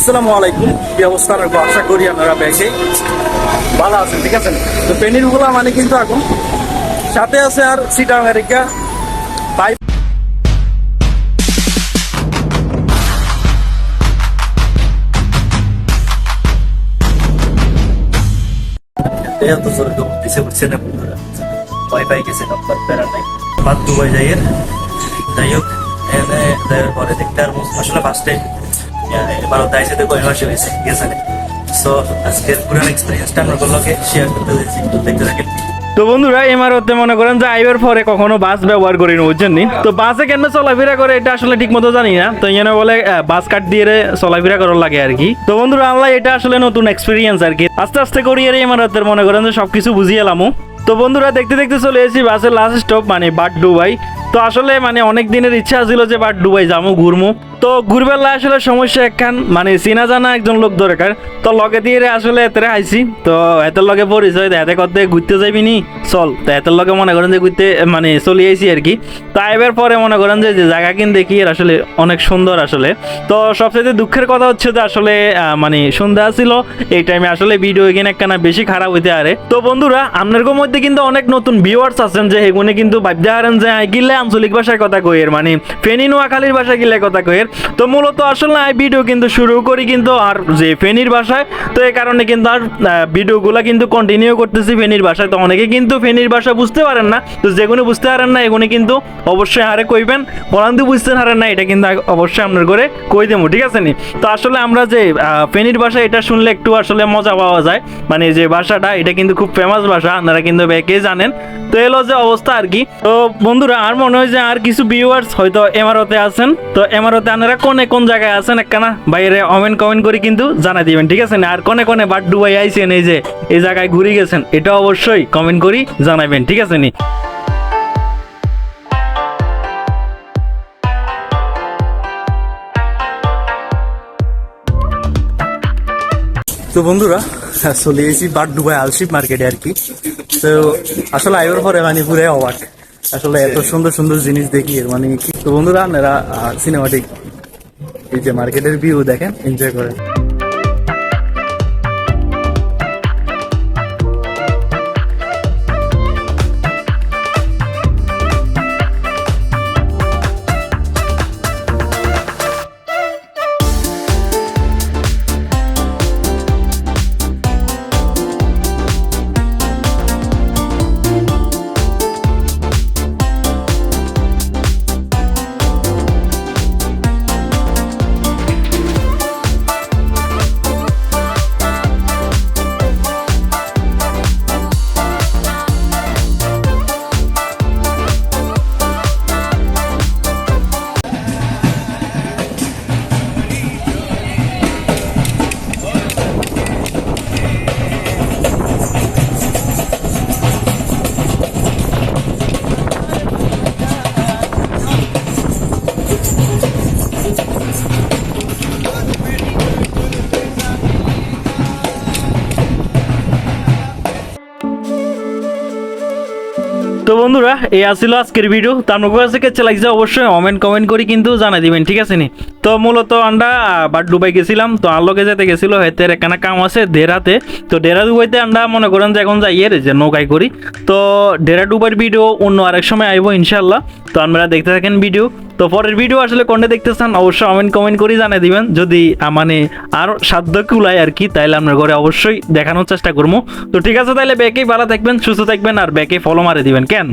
আসসালামু আলাইকুম। কি অবস্থা রাখব আশা করি আপনারা বেঁচে ভালো আছেন, ঠিক আছে? তো পেনিরগুলা মানে কিন্তু এখন সাথে আছে আর সিটা আমেরিকা। এত জোরে তো পিছিয়ে উঠছে না বন্ধুরা। ওয়াইফাই গেছে নাম্বার প্যারা নাই। বাদ দুবাই যাই যাই হোক পরে দেখতে আর আসলে ফার্স্ট টাইম এবার তাই সাথে কয় মাসে হয়েছে, গেছে সো আজকের পুরান এক্সপিরিয়েন্সটা আমরা গুলোকে শেয়ার করতে একটু দেখতে থাকেন। তো বন্ধুরা এমারতে মনে করেন যে আইবার পরে কখনো বাস ব্যবহার করি না? বুঝছেন? তো বাসে কেন চলাফেরা করে এটা আসলে ঠিক মতো জানি না। তো এখানে বলে বাস কাট দিয়ে চলাফেরা করার লাগে আর কি। তো বন্ধুরা, আল্লাহ এটা আসলে নতুন এক্সপিরিয়েন্স আর কি। আস্তে আস্তে করি এর এমারতের মনে করেন যে সবকিছু বুঝিয়ে এলামও তো বন্ধুরা, দেখতে দেখতে চলে এসেছি বাসের লাস্ট স্টপ মানে বাট ডুবাই তো আসলে মানে অনেক দিনের ইচ্ছা ছিল যে বাট ডুবাই যাব ঘুরমু। তো ঘুরবেলা আসলে সমস্যা একখান মানে চেনা জানা একজন লোক দরকার। তো লগে দিয়ে আসলে এতে আইছি। তো এতের লগে পরিচয় এতে করতে ঘুরতে যাবি নি। চল, তো এতের লগে মনে করেন যে ঘুরতে মানে চলে আইছি আর কি। তো আইবার পরে মনে করেন যে জায়গা কিন দেখি, এর আসলে অনেক সুন্দর আসলে। তো সবচেয়ে দুঃখের কথা হচ্ছে যে আসলে মানে সন্ধ্যা ছিল এই টাইমে আসলে ভিডিও এখানে একখানা বেশি খারাপ হইতে আরে তো বন্ধুরা আপনার মধ্যে কিন্তু অনেক নতুন ভিউয়ার্স আছেন যে, এগুনে কিন্তু ভাবতে পারেন যে, আই গিলে আঞ্চলিক ভাষায় কথা কইয়ের মানে ফেনী, নোয়াখালীর ভাষায় গিলে কথা কইয়ের তো মূলত আসলে এই ভিডিও কিন্তু শুরু করি কিন্তু আর যে ফেনীর ভাষায়, তো এই কারণে কিন্তু আর ভিডিওগুলো কিন্তু কন্টিনিউ করতেছি ফেনীর ভাষায়। তো অনেকে কিন্তু ফেনীর ভাষা বুঝতে পারেন না, তো যেগুলো বুঝতে পারেন না এগুলো কিন্তু অবশ্যই হারে কইবেন। পরান্তি বুঝতে পারেন না, এটা কিন্তু অবশ্যই আপনার করে কই দেবো, ঠিক আছে নি? তো আসলে আমরা যে ফেনীর ভাষা এটা শুনলে একটু আসলে মজা পাওয়া যায়। মানে যে ভাষাটা, এটা কিন্তু খুব ফেমাস ভাষা, আপনারা কিন্তু বেকে জানেন। তো এলো যে অবস্থা আর কি। তো বন্ধুরা, আর মনে হয় যে আর কিছু ভিউয়ার্স হয়তো এমারতে আছেন। তো এমারতে আপনারা কোনে কোন জায়গায় আছেন একখানা? বাইরে কমেন্ট কমেন্ট করে কিন্তু জানা দিবেন, ঠিক আছে? আর কোনে কোনে বাট ডুবাই আইছেন, এই যে এই জায়গায় ঘুরে গেছেন, এটা অবশ্যই কমেন্ট করি জানাবেন, ঠিক আছে নি? তো বন্ধুরা, চলে এসেছি বাট ডুবাই আলশিপ মার্কেটে আর কি। তো আসলে আইবার পরে মানে পুরে অবাক। আসলে এত সুন্দর সুন্দর জিনিস দেখি মানে কি তো বন্ধুরা আপনারা সিনেমাটিক এই যে মার্কেটের ভিউ দেখেন এনজয় করেন। তো বন্ধুরা, এই আসছিল আজকের ভিডিও তো আপনার কাছে কেছে লাগছে অবশ্যই কমেন্ট কমেন্ট করি কিন্তু জানাই দিবেন, ঠিক আছে নি? তো মূলত আমরা বাট ডুবাই গেছিলাম, তো আলোকে যেতে গেছিল হেতে একখানা কাম আছে ডেরাতে তো ডেরা ডুবাইতে আমরা মনে করেন যে এখন যাই এর যে নৌকাই করি। তো ডেরা ডুবার ভিডিও অন্য আরেক সময় আইব ইনশাল্লাহ তো আপনারা দেখতে থাকেন ভিডিও তো পরের ভিডিও আসলে কোনটা দেখতে চান অবশ্যই কমেন্ট কমেন্ট করে জানিয়ে দিবেন। যদি মানে আর সাধ্য কুলায় আর কি, তাইলে আমরা ঘরে অবশ্যই দেখানোর চেষ্টা করব। তো ঠিক আছে তাহলে ব্যাকেই ভালো থাকবেন, সুস্থ থাকবেন, আর ব্যাকে ফলো মারে দিবেন, কেন?